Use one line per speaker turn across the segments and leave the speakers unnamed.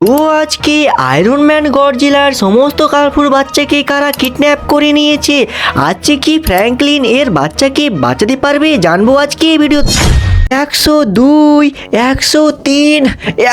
ও আজকে iron man সমস্ত কালফুর বাচ্চাকে কারা কিডন্যাপ করে নিয়েছে? আজকে কি ফ্র্যাঙ্কলিন এর বাচ্চাকে বাঁচাতে পারবে জানব আজকে এই ভিডিও একশো দুই, একশো তিন,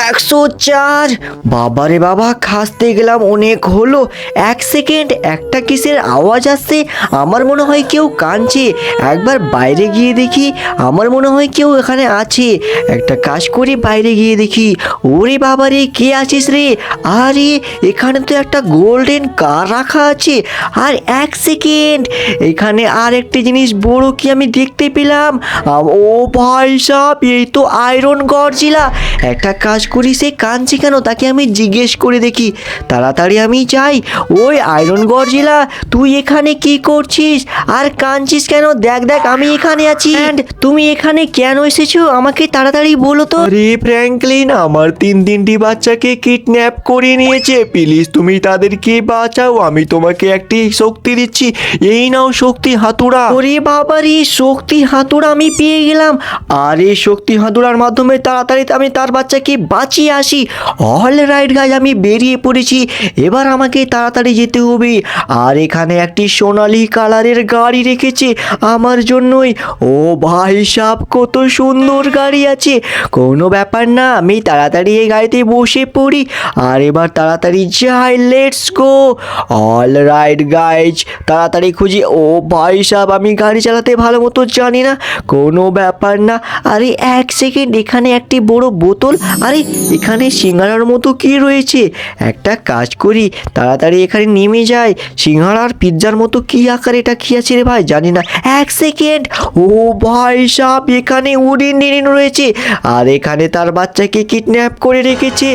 একশো চার। বাবারে বাবা, খাসতে গেলাম অনেক হলো। এক সেকেন্ড, একটা কিসের আওয়াজ আসছে? আমার মনে হয় কেউ কাঁদছে। একবার বাইরে গিয়ে দেখি, আমার মনে হয় কেউ এখানে আছে। একটা কাজ করে বাইরে গিয়ে দেখি, ওরে বাবারে, কে আছিস রে? আরে, এখানে তো একটা গোল্ডেন কার রাখা আছে। আর এক সেকেন্ড, এখানে আর একটি জিনিস বড় কি আমি দেখতে পেলাম? ও ভাই সাহেব এই তো আয়রন গরজিলা। একটা কাজ করি সে কাঁদছে কেন? তাকে আমি জিজ্ঞেস করে দেখি। তাড়াতাড়ি আমি যাই। ওই আয়রন গরজিলা তুই এখানে কি করছিস? আর কাঁদছিস কেন? দেখ দেখ আমি এখানে আছি। And তুমি এখানে কেন এসেছ? আমাকে তাড়াতাড়ি বলো তো।
আরে ফ্র্যাঙ্কলিন আমার তিন তিনটি বাচ্চাকে কিডন্যাপ করে নিয়েছে। প্লিজ তুমি তাদেরকে বাঁচাও। আমি তোমাকে একটি শক্তি দিচ্ছি। এই নাও শক্তি হাতুড়া।
ওরে বাবারে শক্তি হাতুড়া আমি পেয়ে গেলাম। আর এই শক্তি হাতুড়ার মাধ্যমে তাড়াতাড়ি আমি তার বাচ্চাকে বাঁচিয়ে আসি। অল রাইট গাছ আমি বেরিয়ে পড়েছি। এবার আমাকে তাড়াতাড়ি যেতে হবে। আর এখানে একটি সোনালি কালারের গাড়ি রেখেছে আমার জন্যই। ও ভাই সাহ কত সুন্দর গাড়ি আছে। কোনো ব্যাপার না, আমি তাড়াতাড়ি এই গাড়িতে বসে পড়ি। আর এবার তাড়াতাড়ি যাই let's go all right guys তাড়াতাড়ি খুঁজি। ও ভাই সাহেব আমি গাড়ি চালাতে ভালো মতো জানি না। কোনো ব্যাপার না আরে এক সেকেন্ড এখানে একটি বড় বোতল। আরে, এখানে সিঙ্গারার মতো কি রয়েছে? একটা কাজ করি, তাড়াতাড়ি এখানে নেমে যাই। সিঙ্গারার পিৎজার মতো কি আকার এটা কি আছে রে ভাই? জানি না। এক সেকেন্ড ও ভাই সাহেব এখানে উডিন ডিনিন রয়েছে। আর এখানে তার বাচ্চাকে কিডন্যাপ করে রেখেছে।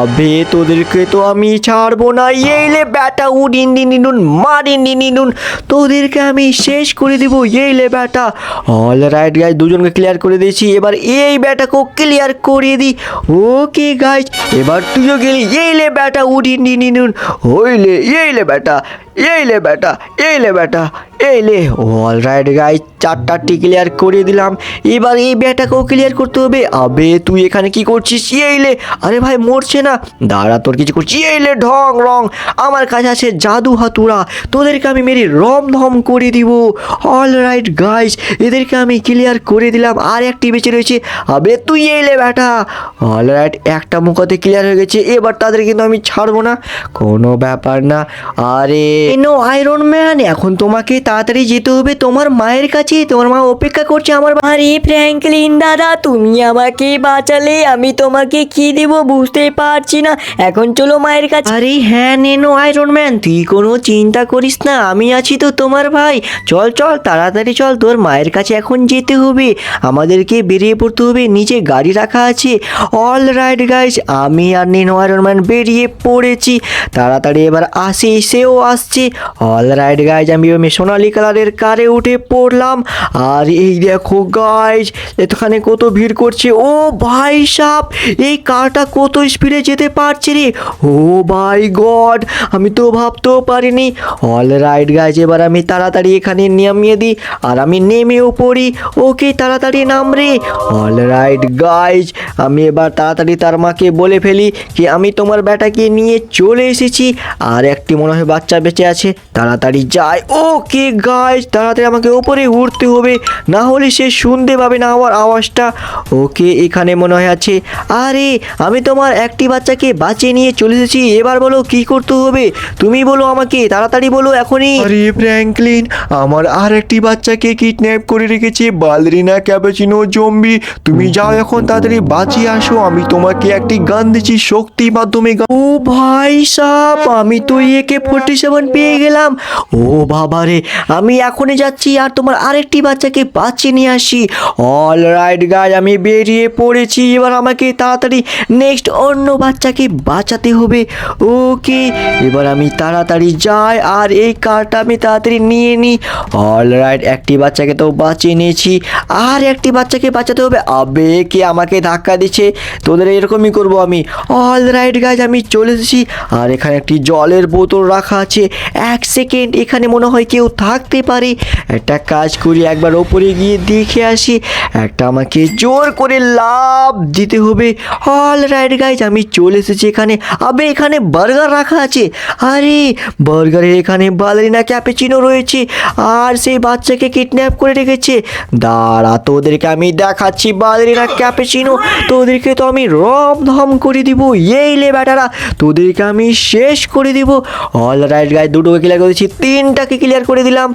আবে, তোদেরকে তো আমি ছাড়বো না। এইলে ব্যাটা, উডিন ডিনিনুন মারিন ডিনিনুন তোদেরকে আমি শেষ করে দিব এইলে ব্যাটা। অল রাইট গাইজ দুজনকে ক্লিয়ার করে দিয়েছি। এবার এই ব্যাটাকেও ক্লিয়ার করে দিই। ওকে গাইজ এবার তুইও গেলি এইলে ব্যাটা উডিন ডিনিনুন হইলে এইলে ব্যাটা এইলে ব্যাটা এইলে ব্যাটা এইলে অল রাইট গাইজ চারটাটি ক্লিয়ার করে দিলাম। এবার এই ব্যাটাকেও ক্লিয়ার করতে হবে। আবে, তুই এখানে কি করছিস? এইলে আরে ভাই, মরছে না। দাঁড়া, তোর কিছু করছি। এইলে ঢং, রং। আমার কাছে আছে জাদু হাতুড়া। তোদেরকে আমি মেরে রম ধম করে দিব। অল রাইট গাইজ এদেরকে আমি ক্লিয়ার করে দিলাম। আর একটি বেঁচে রয়েছে আবে তুই এলে ব্যাটা। অল রাইট একটা মুখতে ক্লিয়ার হয়ে গেছে এবার তাদের কিন্তু আমি ছাড়বো না। কোনো ব্যাপার না। আরে নো আয়রন ম্যান এখন তোমাকে তাড়াতাড়ি যেতে হবে। তোমার মায়ের কাছে তোমার মা অপেক্ষা করছে আমার
আরে ফ্র্যাঙ্কলিন দাদা তুমি আমাকে বাঁচালে আমি তোমাকে কি দেব বুঝতে পারছি না। এখন চলো মায়ের কাছে।
আরে হ্যাঁ নেনো আয়রন ম্যান তুই কোনো চিন্তা করিস না আমি আছি তো তোমার ভাই। চল চল তাড়াতাড়ি চল তোর মায়ের কাছে এখন যেতে হবে। আমাদেরকে বেরিয়ে পড়তে হবে নিজে গাড়ি রাখা আছে। অল রাইট গাইজ আমি আর নেনো আয়রন ম্যান বেরিয়ে পড়েছি। তাড়াতাড়ি এবার আসি, সেও আসছে। অল রাইট গাইজ আমি ওই সোনালি কালারের কারে উঠে পড়লাম। আর এই দেখো গাইজ এখানে কত ভিড় করছে। ও ভাই সাপ এই কারটা কত স্পিডে যেতে পারছে রে? ও ভাই গড, আমি তো ভাবতেও পারিনি। অল রাইট গাইজ এবার আমি তাড়াতাড়ি এখানে নামিয়ে দিই। আর আমি নেমেও পড়ি। ওকে, তাড়াতাড়ি নাম রে অল রাইট গাইজ আমি এবার তাড়াতাড়ি তার মাকে বলে ফেলি কি আমি তোমার ব্যাটাকে নিয়ে চলে এসেছি আর একটি মনে হয় বাচ্চা বেঁচে আছে। তাড়াতাড়ি যাই। ওকে গাইজ তাড়াতাড়ি আমাকে ওপরে উঠতে হবে। না হলে সে শুনতে পাবে না আমার আওয়াজটা। ওকে এখানে মনে হয় আছে। আরে, আমি তোমার একটি বাচ্চাকে বাঁচিয়ে নিয়ে চলে এসেছি। এবার বলো, কি করতে হবে? তুমি বলো আমাকে, তাড়াতাড়ি বলো এখনই।
আরে ফ্র্যাঙ্কলিন আমার আর একটি বাচ্চাকে কিডন্যাপ করে রেখেছে। বালরিনা ক্যাপাচিনো জম্বি, তুমি যাও এখন তাড়াতাড়ি বাঁচিয়ে আসো, আমি তোমাকে একটি গান দিচ্ছি শক্তি মাধ্যমে
ও ভাই সাপ, আমি তো একে ফোর্টি সেভেন পেয়ে গেলাম। ও বাবা রে, আমি এখনই যাচ্ছি আর তোমার আরেকটি বাচ্চাকে বাঁচিয়ে নিয়ে আসি। অল রাইট গাই আমি বেরিয়ে পড়েছি, এবার আমাকে তাড়াতাড়ি নেক্সট অন্য বাচ্চাকে বাঁচাতে হবে। ওকে এবার আমি তাড়াতাড়ি যাই আর এই কারটা আমি তাড়াতাড়ি নিয়ে নিই। অল রাইট একটি বাচ্চাকে তো বাঁচিয়ে নিয়েছি, আর একটি বাচ্চাকে বাঁচাতে হবে। আবে, কে আমাকে ধাক্কা দিচ্ছে? তোদের এরকমই করব আমি। অল রাইট গাছ আমি চলে এসেছি। আর এখানে একটি জলের বোতল রাখা আছে। এক সেকেন্ড, এখানে মনে হয় কেউ থাকতে পারে। একটা কাজ করি, একবার ওপরে গিয়ে দেখে আসি। একটা আমাকে জোর করে লাভ দিতে হবে। অল রাইট গাইজ আমি চলে এসেছি এখানে। আবে, এখানে বার্গার রাখা আছে। আরে বার্গারের এখানে বালারিনা ক্যাপেচিনো রয়েছে। আর সেই বাচ্চাকে কিডন্যাপ করে রেখেছে। দাঁড়া, তোদেরকে আমি দেখাচ্ছি বালারিনা ক্যাপেচিনো। তোদেরকে তো আমি রম ধম করে দিব। এই লে বেটারা তোদেরকে আমি শেষ করে দিব। অল রাইট গায়ে দুটোকে ক্লিয়ার করে করেছি তিনটাকে ক্লিয়ার করে দিলাম।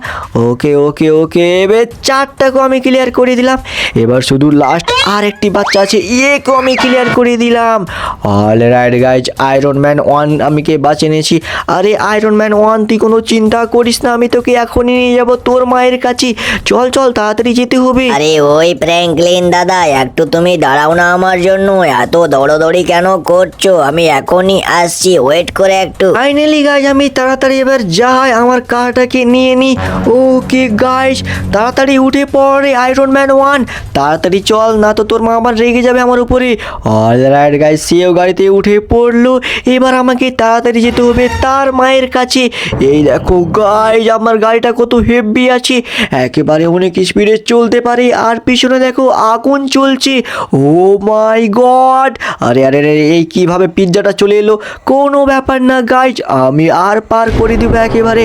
ওকে ওকে ওকে এবার চারটাকেও আমি ক্লিয়ার করে দিলাম। এবার শুধু লাস্ট আর একটি বাচ্চা আছে ইয়েকেও আমি ক্লিয়ার করে দিলাম। All right guys iron man one আমি কে বাঁচে নিয়েছি। আরে আয়রন ম্যান ওয়ান তুই কোনো চিন্তা করিস না, আমি তোকে এখনই নিয়ে যাব তোর মায়ের কাছে। চল চল, তাড়াতাড়ি যেতে হবে।
আরে, ওই ফ্র্যাঙ্কলিন দাদা, একটু তুমি দাঁড়াও না আমার জন্য। এত দৌড়দৌড়ি কেন করছ? আমি এখনই আসছি ওয়েট করে একটু।
ফাইনালি গাইজ আমি তাড়াতাড়ি এবার যাই, আমার কারটাকে নিয়ে নিই ওকে গাইজ তাড়াতাড়ি উঠে পড়ে আয়রন ম্যান ওয়ান তাড়াতাড়ি চল, না তো তোর মা আবার রেগে যাবে আমার উপরে। অল রাইট গাইজ সেও গাড়িতে উঠে পড়ল। এবার আমাকে তাড়াতাড়ি যেতে হবে তার মায়ের কাছে। এই দেখো গাইজ আমার গাড়িটা কত হেভি আছে। একেবারে অনেক স্পিডে চলতে পারে, আর পিছনে দেখো আগুন চলছে ও মাই গড আরে আরে আরে, এই কীভাবে পিৎজাটা চলে এলো? কোনো ব্যাপার না গাইজ আমি আর পার করে দিব একেবারে।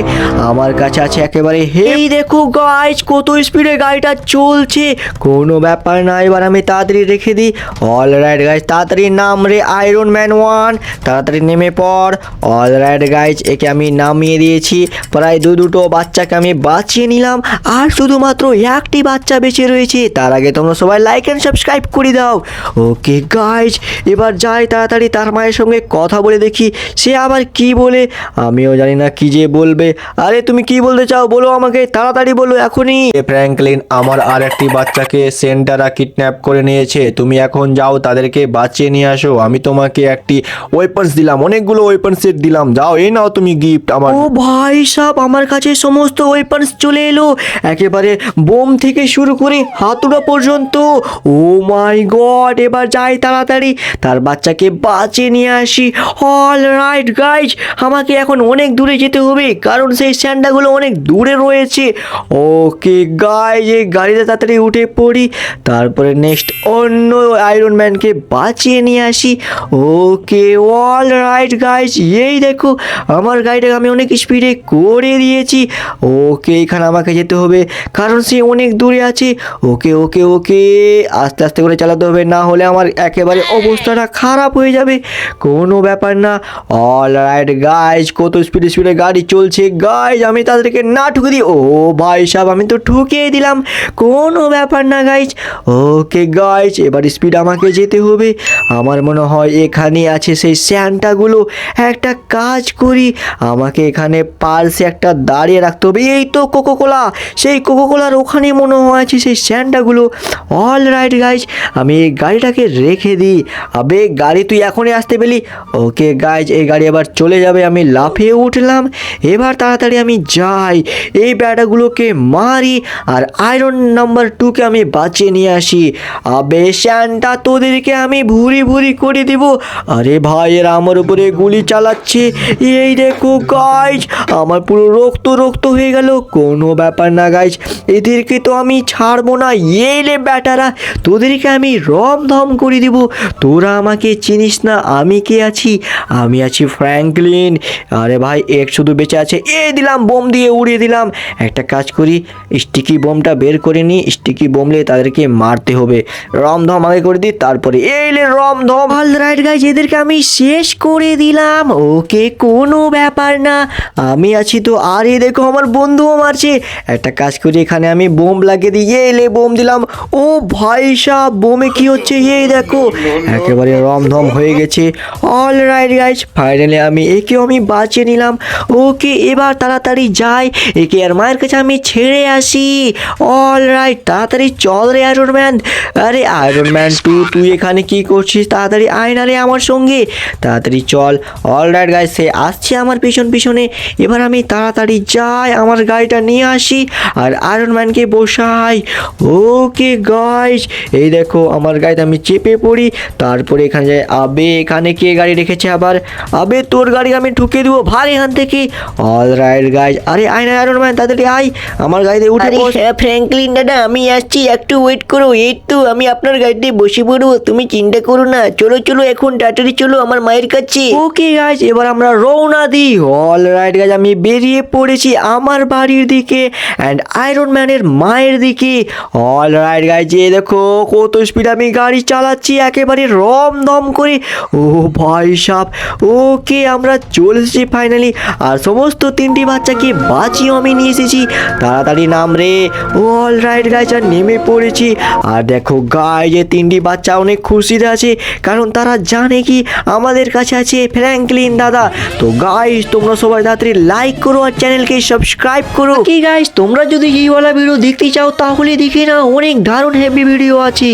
আমার কাছে আছে একেবারে হেই দেখো গাইজ কত স্পিডে গাড়িটা চলছে। কোনো ব্যাপার না, এবার আমি তাড়াতাড়ি রেখে দিই। অল রাইট গাইজ তাড়াতাড়ি নাম রে আয়রন ম্যান ওয়ান তাড়াতাড়ি নেমে পড়। অল রাইট গাইজ একে আমি নামিয়ে দিয়েছি। প্রায় দু দুটো বাচ্চাকে আমি বাঁচিয়ে নিলাম। আর শুধুমাত্র একটি বাচ্চা বেঁচে রয়েছে। তার আগে তোমরা সবাই লাইক অ্যান্ড সাবস্ক্রাইব করে দাও। ওকে গাইজ এবার যাই তাড়াতাড়ি তার মায়ের সঙ্গে কথা বলে দেখি সে আবার কি বলে? আমিও জানি না কি যে বলবে। আরে তুমি কি বলতে চাও? বলো আমাকে তাড়াতাড়ি বলো এখনই।
এ ফ্র্যাঙ্কলিন আমার আর একটি বাচ্চাকে সেন্টারা কিডন্যাপ করে নিয়েছে। তুমি এখন যাও তাদেরকে বাঁচিয়ে নিয়ে আসো। আমি তোমাকে একটি ওয়েপন্স দিলাম অনেকগুলো ওয়েপন সেট দিলাম। যাও এই নাও তুমি গিফট আমার।
ও ভাই সাহেব আমার কাছে সমস্ত ওয়েপন্স চলে এলো। একেবারে বোম থেকে শুরু করে হাতুড়া পর্যন্ত ও মাই গড, এবার যাই তাড়াতাড়ি। তার বাচ্চাকে বাঁচিয়ে নিয়ে আসি। অল রাইট গাইজ আমাকে এখন অনেক দূরে যেতে হবে, কারণ সেই স্যান্ডাগুলো অনেক দূরে রয়েছে। ওকে গাইজ এই গাড়িতে তাড়াতাড়ি উঠে পড়ি। তারপরে নেক্সট অন্য আয়রন ম্যানকে বাঁচিয়ে নিয়ে আসি। ওকে অল রাইট গাইজ এই দেখো, আমার গাড়িটাকে আমি অনেক স্পিডে করে দিয়েছি। ওকে এখানে আমাকে যেতে হবে, কারণ সে অনেক দূরে আছে। ওকে ওকে ওকে আস্তে আস্তে করে চালাতে হবে, না হলে আমার একেবারে অবস্থাটা খারাপ হয়ে যাবে। কোনো ব্যাপার না। অল রাইট গাইজ কত স্পিডে স্পিডে গাড়ি চলছে। গাইজ আমি তাদেরকে না ঠুকে দিই। ও ভাই সাহেব, আমি তো ঠুকিয়ে দিলাম। কোনো ব্যাপার না গাইজ ওকে গাইজ এবার স্পিড আমাকে যেতে হবে। আমার মনে হয় এখানে আছে সেই স্যান্টাগুলো। একটা কাজ করি। আমাকে এখানে পার্সে একটা দাঁড়িয়ে রাখতে হবে। এই তো কোকোকোলা সেই কোকোকোলার ওখানে মনে হয় আছে সেই স্যান্টাগুলো। অল রাইট গাইজ আমি এই গাড়িটাকে রেখে দিই। আবে, গাড়ি তুই এখনই আসতে পেলি? ওকে গাইজ এই গাড়ি আবার চলে যাবে। আমি লাফিয়ে উঠলাম। এবার তাড়াতাড়ি আমি যাই। এই ব্যাটাগুলোকে মারি আর আয়রন নাম্বার টুকে আমি বাঁচিয়ে নিয়ে আসি। আবে, শ্যানটা তোদেরকে আমি ভুরি ভুরি করে দিব। আরে ভাই, এরা আমার উপরে গুলি চালাচ্ছে। এই দেখো গাইজ আমার পুরো রক্ত রক্ত হয়ে গেল। কোনো ব্যাপার না গাইজ এদেরকে তো আমি ছাড়বো না। এলে ব্যাটারা, তোদেরকে আমি রম ধম করে দিব। তোরা আমাকে চিনিস না, আমি কে আছি? আমি আছি ফ্র্যাঙ্কলিন। আরে ভাই, এক শুধু বেঁচে আছে। এ দিলাম, বোম দিয়ে উড়িয়ে দিলাম। একটা কাজ করি, স্টিকি বোমটা বের করে নিই। স্টিকি বোমলে তাদেরকে মারতে হবে। রমধম আগে করে দিই, তারপরে এইলে রমধম অল রাইট গাইজ এদেরকে আমি শেষ করে দিলাম। ওকে কোনো ব্যাপার না। আমি আছি তো। আর এই দেখো, আমার বন্ধুও মারছে। একটা কাজ করি, এখানে আমি বোম লাগিয়ে দিই। এলে বোম দিলাম। ও ভাই সাহ, বোমে কি হচ্ছে? এই দেখো, একেবারে রমধম হয়ে গেছে। অল রাইট গাইজ ফাইনালি আমি একেও আমি বাঁচিয়ে নিলাম। ওকে এবার তাড়াতাড়ি যাই। একে আর মায়ের কাছে আমি ছেড়ে আসি। অল রাইট তাড়াতাড়ি চল রে আয়রন ম্যান আরে আয়রন ম্যান তুই তুই এখানে কি করছিস? তাড়াতাড়ি আয় না রে আমার সঙ্গে। তাড়াতাড়ি চল। অল রাইট গাইজ সে আসছে আমার পিছন পিছনে। এবার আমি তাড়াতাড়ি যাই, আমার গাড়িটা নিয়ে আসি। আর আয়রন ম্যানকে বসাই। ওকে গাইজ এই দেখো আমার গাড়িতে আমি চেপে পড়ি তারপরে এখানে যাই আবে এখানে কে গাড়ি রেখেছে আবার? আবে তোর গাড়ি আমি ঠুকে দেবো ভাই এখান থেকে। অল রাইট গাইজ আরে আয় না আয়রন ম্যান তাড়াতাড়ি আয়। আমার গাড়িতে উঠে বস।
হ্যাঁ ফ্র্যাঙ্কলিন দাদা আমি আসছি।
একটু ওয়েট করো এই তো আমি আপনার গাড়িতে বসে পড়ব। তুমি চিন্তা করো না। চলো চলো এখন তাড়াতাড়ি চলো আমার মায়ের কাছে। ওকে গাইজ এবার আমরা রওনা দিই। অল রাইট গাইজ আমি বেরিয়ে পড়েছি আমার বাড়ির দিকে অ্যান্ড আয়রন ম্যানের মায়ের দিকে। অল রাইট গাইজ এ দেখো, কত স্পিড আমি গাড়ি চালাচ্ছি, একেবারে রম দম করে। ও ভাই সাপ ওকে আমরা চলে এসেছি ফাইনালি আর সমস্ত তিনটি বাচ্চাকে বাঁচিয়ে আমি নিয়ে এসেছি। তাড়াতাড়ি নাম রে। অল রাইট গাইজ আর নেমে পড়েছি। আর দেখো গায়ে যে তিনটি বাচ্চা অনেক খুশিতে আছে, কারণ তারা জানে কি আমাদের কাছে আছে ফ্র্যাঙ্কলিন দাদা। তো গাইস তোমরা সবাই তাড়াতাড়ি লাইক করো আর চ্যানেলকে সাবস্ক্রাইব করো। কি গাইস তোমরা যদি এইওয়ালা ভিডিও দেখতে চাও, তাহলে দেখে না অনেক দারুণ হেভি ভিডিও আছে